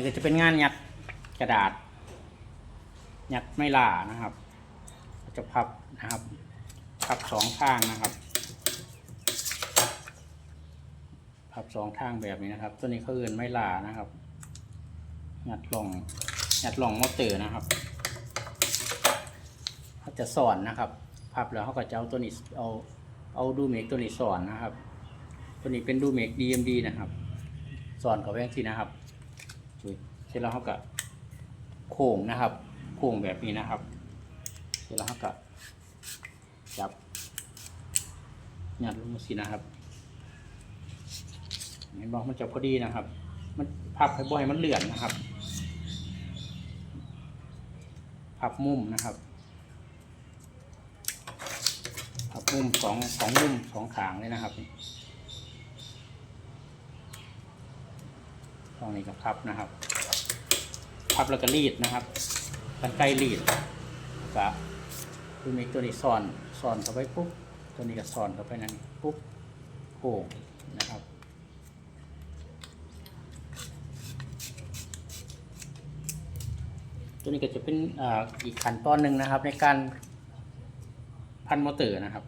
นี่ก็จะเป็นงานยัดกระดาษ ยัดไม่ล่านะครับ จะพับนะครับพับสองข้างนะครับพับสองข้างแบบนี้นะครับ ตัวนี้เขาเอื่นไม่ล่านะครับยัดลงยัดลงมอเตอร์นะครับเขาจะสอนนะครับพับแล้วเขาก็จะเอาตัวนี้เอาเอาดูเมกตัวนี้สอนนะครับ ตัวนี้เป็นดูเมก DMD นะครับ สอนกับแว่งที่นะครับ เสร็จแล้วเขาก็โค้งนะครับ โค้งแบบนี้นะครับ เสร็จแล้วเขาก็จับยัดลงมาสินะครับเห็นบอกมันจะพอดีนะครับ มันพับให้บ่อยมันเลื่อนนะครับ พับมุมนะครับ พับมุมสองสองมุมสองขางเลยนะครับ ตรงนี้ก็พับนะครับ พับแล้วก็รีดนะครับกันไกลรีดก็คือมีตัวนี้ซ่อนซ่อนเข้าไปปุ๊บตัวนี้ก็ซ่อนเข้าไปนั่นปุ๊บโค้งนะครับตัวนี้ก็จะเป็นออีกขั้นตอนหนึ่งนะครับ ในการพันมอเตอร์นะครับ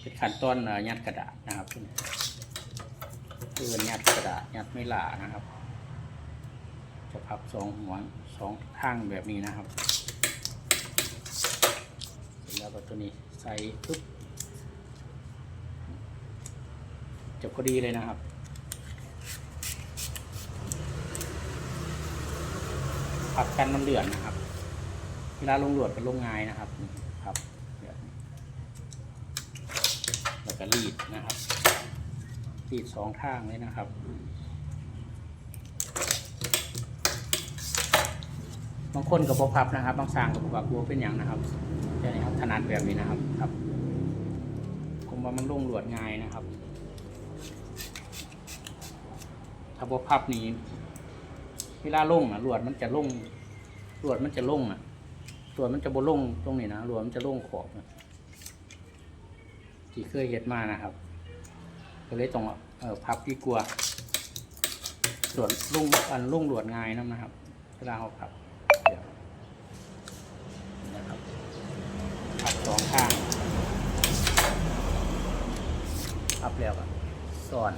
เป็นขั้นตอนอยัดกระดาษนะครับ คือยัดกระดาษยัดไม่หลานะครับ จะพับสองหัวสองข้างแบบนี้นะครับเสร็จแล้วก็ตัวนี้ใส่ปุ๊บจะพอดีเลยนะครับพับกันมันเดือนนะครับ เวลาลงหลวดเป็นลงงายนะครับครับแบบนี้แล้วก็รีดนะครับ รีดสองข้างเลยนะครับ บางคนกับบพับนะครับ บางสางกับบพับบัวเป็นอย่างนะครับแค่นี้ครับถนัดแบบนี้นะครับครับผมว่ามันลงหลวดง่ายนะครับ ถ้าบพับนี้เวลาลงอะหลวดมันจะลงหลวดมันจะลงอะลวดมันจะบลงตรงนี้นะลวดมันจะลงขอบที่เคยเห็นมานะครับ เลยต้องอ่อพับดีกลัว่าลวดลงอันลงหลวดง่ายนะนะครับเวลาเขาพับเดี๋ยนะครับพับสองข้างพับแล้วก็ซ่อน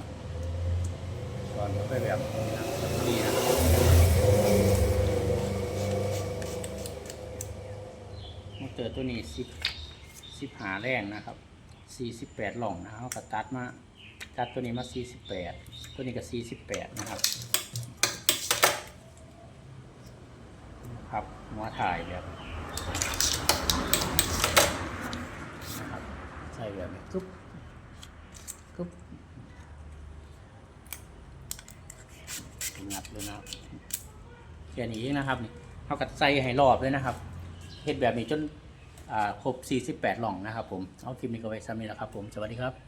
ซ่อนเข้าไปแบบนี้นะครับแบบนี้นะมอเตอตัวนี้สิบสิบหาแรงนะครับสี่สิบแปดหล่องนะเขาก็ตัดมา ตัดตัวนี้มาสี่สิบแปดตัวนี้ก็สี่สิบแปดนะครับ ครับหัวถ่ายแบบนะครับใส่แบบนี้ทุบทุบงัดเลยนะครับแค่นี้นะครับนี่เขาก็ใส่ให้รอบเลยนะครับเฮ็ดแบบนี้จนครบ 48 หล่องนะครับผม เอาคลิปนี้ก็ไว้ซ้ำนี้แหละครับผม สวัสดีครับ